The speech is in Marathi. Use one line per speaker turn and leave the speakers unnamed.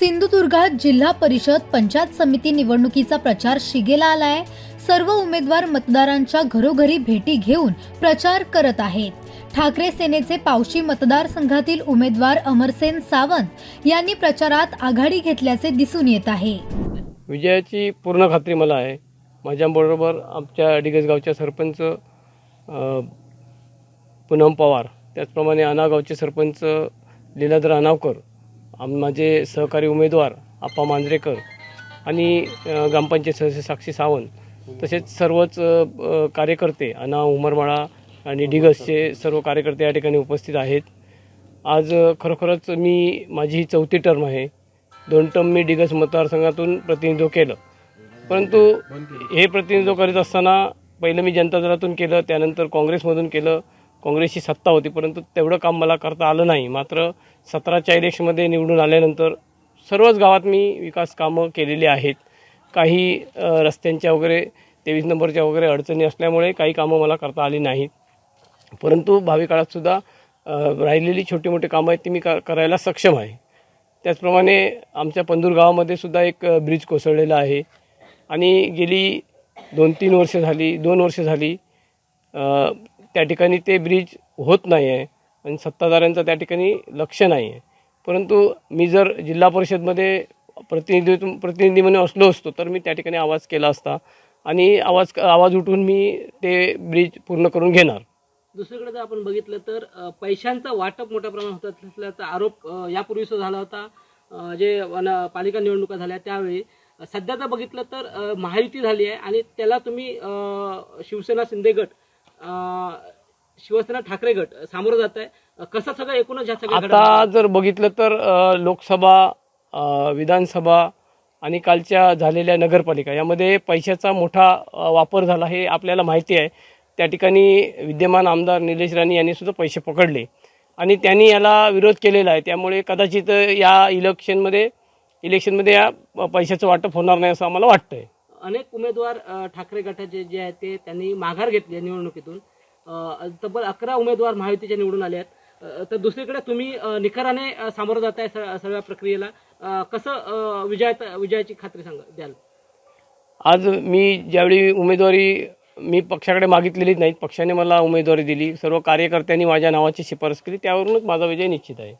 सिंधुदुर्गात जिल्हा परिषद पंचायत समिती निवडणुकीचा प्रचार शिगेला आलाय. सर्व उमेदवार मतदारांच्या घरोघरी भेटी घेऊन प्रचार करत आहेत. ठाकरे सेनेचे पावशी मतदारसंघातील उमेदवार अमरसेन सावंत यांनी प्रचारात आघाडी घेतल्याचे दिसून येत आहे.
विजयाची पूर्ण खात्री मला आहे. माझ्याबरोबर आमच्या डिगसगावच्या सरपंच पूनम पवार त्याचप्रमाणे अनागावचे सरपंच लीलाधर अनावकर आम माझे सहकारी उमेदवार आप्पा मांजरेकर आणि ग्रामपंचायत सदस्य साक्षी सावंत तसेच सर्वच कार्यकर्ते अना उमरमाळा आणि डिगसचे सर्व कार्यकर्ते या ठिकाणी उपस्थित आहेत. आज खरोखरच मी माझी ही चौथी टर्म आहे. दोन टर्म मी डिगस मतदारसंघातून प्रतिनिधित्व केलं. परंतु हे प्रतिनिधित्व करीत असताना पहिलं मी जनता दलातून केलं त्यानंतर काँग्रेसमधून केलं काँग्रेसची सत्ता होती परंतु तेवढं काम मला करता आलं नाही. मात्र सतराच्या इलेक्शनमध्ये निवडून आल्यानंतर सर्वच गावात मी विकास कामं केलेली आहेत. काही रस्त्यांच्या वगैरे तेवीस नंबरच्या वगैरे अडचणी असल्यामुळे काही कामं मला करता आली नाहीत. परंतु भावी काळातसुद्धा राहिलेली छोटी मोठी कामं आहेत ती मी क करायला सक्षम आहे. त्याचप्रमाणे आमच्या पंदूर गावामध्ये सुद्धा एक ब्रिज कोसळलेला आहे. आणि गेली दोन तीन वर्ष झाली दोन वर्ष झाली त्या ठिकाणी ते ब्रिज होत नाही आहे आणि सत्ताधाऱ्यांचं त्या ठिकाणी लक्ष नाही आहे परंतु मी जर जिल्हा परिषदमध्ये प्रतिनिधी प्रतिनिधी म्हणून असलो असतो तर मी त्या ठिकाणी आवाज केला असता आणि आवाज आवाज उठून मी ते ब्रिज पूर्ण करून घेणार.
दुसरीकडे जर आपण बघितलं तर पैशांचा पैशांचं वाटप मोठ्या प्रमाणात होत असल्याचा आरोप अ, यापूर्वी झाला होता. जे पालिका निवडणुका झाल्या त्यावेळी. सध्या जर बघितलं तर महायुती झाली आहे आणि त्याला तुम्ही शिवसेना शिंदे गट शिवसेना ठाकरे गट सामोरं जात आहे. कसं सगळं एकूणच ह्या सगळ्या
आता? जर बघितलं तर अ, लोकसभा अ, विधानसभा आणि कालच्या झालेल्या नगरपालिका यामध्ये पैशाचा मोठा अ, वापर झाला हे आपल्याला माहिती आहे. त्या ठिकाणी विद्यमान आमदार निलेश राणे यांनी सुद्धा पैसे पकडले. आणि त्यांनी याला विरोध केलेला आहे. त्यामुळे कदाचित या इलेक्शनमध्ये इलेक्शनमध्ये या पैशाचं वाटप होणार नाही असं आम्हाला वाटतंय.
अनेक उमेदवार ठाकरे गटाचे जे आहेत ते त्यांनी माघार घेतली आहे निवडणुकीतून. तब्बल अकरा उमेदवार महायुतीचे निवडून आले आहेत. तर दुसरीकडे तुम्ही निखराने सामोरं जात आहे सगळ्या प्रक्रियेला. कसं अ, विजयात विजयाची खात्री सांगा द्याल.
आज मी ज्यावेळी उमेदवारी मी पक्षाकडे मागितलेलीच नाहीत पक्षाने मला उमेदवारी दिली. सर्व कार्यकर्त्यांनी माझ्या नावाची शिफारस केली त्यावरूनच माझा विजय निश्चित आहे.